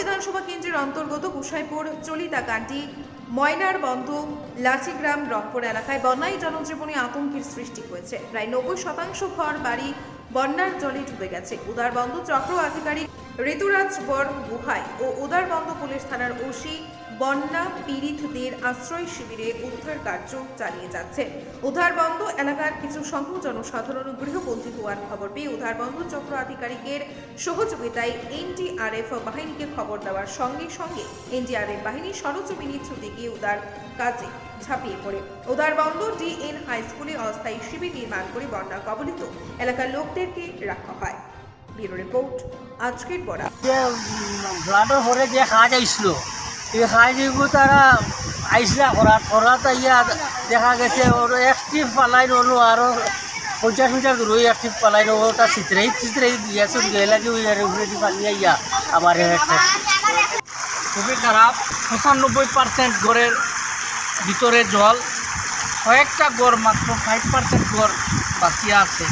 বিধানসভা কেন্দ্রের অন্তর্গত কুশাইপুর চলিতা কান্টি ময়নার বন্ধ, লাচিগ্রাম, রংপুর এলাকায় বন্যায় জনজীবনে আতঙ্কের সৃষ্টি হয়েছে। প্রায় নব্বই শতাংশ ঘর বাড়ি বন্যার জলে ডুবে গেছে। উদারবন্ধ চক্র আধিকারিক ঋতুরাজ বর গুহাই ও উদারবন্দ পুলিশ থানার ওসি বন্যা পীড়িতদের আশ্রয় শিবিরে উদ্ধার কার্য চালিয়ে যাচ্ছে। উদ্ধারবন্দ এলাকার কিছু সংখ্যক জনসাধারণ গৃহবন্দী হওয়ার খবর পেয়ে উদ্ধারবন্দ চক্র আধিকারিকের সহযোগিতায় এনডিআরএফ বাহিনীকে খবর দেওয়ার সঙ্গে সঙ্গে এনডিআরএফ বাহিনী সরজমিনে ছুটে গিয়ে উদার কাজে ঝাঁপিয়ে পড়ে। উদারবন্দ ডিএন হাই স্কুলে অস্থায়ী শিবির নির্মাণ করে বন্যা কবলিত এলাকার লোকদেরকে রাখা হয়। ব্যুরো রিপোর্ট, আজকের পড়া যে ব্লাডর যে কাজ আইসল এই তারা আইসলা করা করাতে ইয়া দেখা গেছে ওর একটিভ পালাই নলো আরও পঞ্চাশ মিটার দূরে একটিভ পালাই নলো তার চিত্রাই চিত্রাই দিয়েছে গেলা যে ওই উপরে পালিয়ে ইয়া একটা খুবই খারাপ পঁচানব্বই পার্সেন্ট ঘরের ভিতরে জল, কয়েকটা গড় মাত্র ফাইভ পার্সেন্ট গড় বাঁচিয়ে আছে।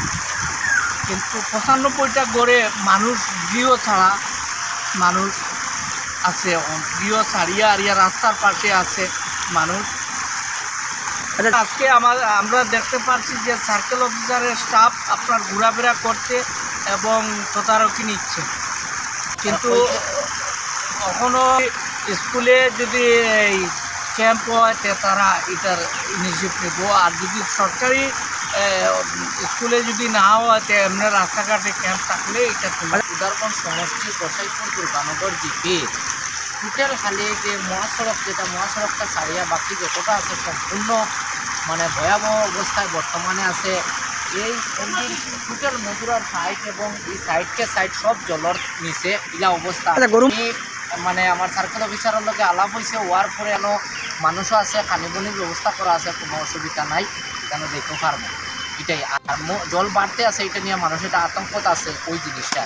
কিন্তু পঁচানব্বইটা গড়ে মানুষ গৃহ ছাড়া মানুষ আছে গৃহ ছাড়িয়া আরিয়া রাস্তার পাশে আছে মানুষ। আজকে আমার আমরা দেখতে পাচ্ছি যে সার্কেল অফিসারের স্টাফ আপনার ঘোরাফেরা করছে এবং তদারকি নিচ্ছে। কিন্তু কখনো স্কুলে যদি এই ক্যাম্প হয় তে তারা এটার ইনিশিয়েটিভ নেব আর যদি সরকারি স্কুলে যদি না হয় তে এমনি রাস্তাঘাটে ক্যাম্প থাকলে এটা তোমার উদারবন সমষ্টি গোসাইপুর দুর্গানগর দ্বীপে। টোটাল খালি যে মহাসড়ক যেটা মহাসড়কটা ছাড়িয়া বাকি যতটা আছে সম্পূর্ণ মানে ভয়াবহ অবস্থায় বর্তমানে আছে। এই টোটাল মধুরার সাইড এবং এই সাইডকে সাইড সব জলর নিচে ইলা অবস্থা মানে আমার সার্কেল অফিসারের লগে আলাপ হয়েছে হওয়ার পরে এনো মানুষও আছে খানিবনির ব্যবস্থা করা আছে কোনো অসুবিধা নাই। কেন দেখতে পারব? এটাই। আর জল বাড়তে আছে, এটা নিয়ে মানুষের এটা আতঙ্কত আছে ওই জিনিসটা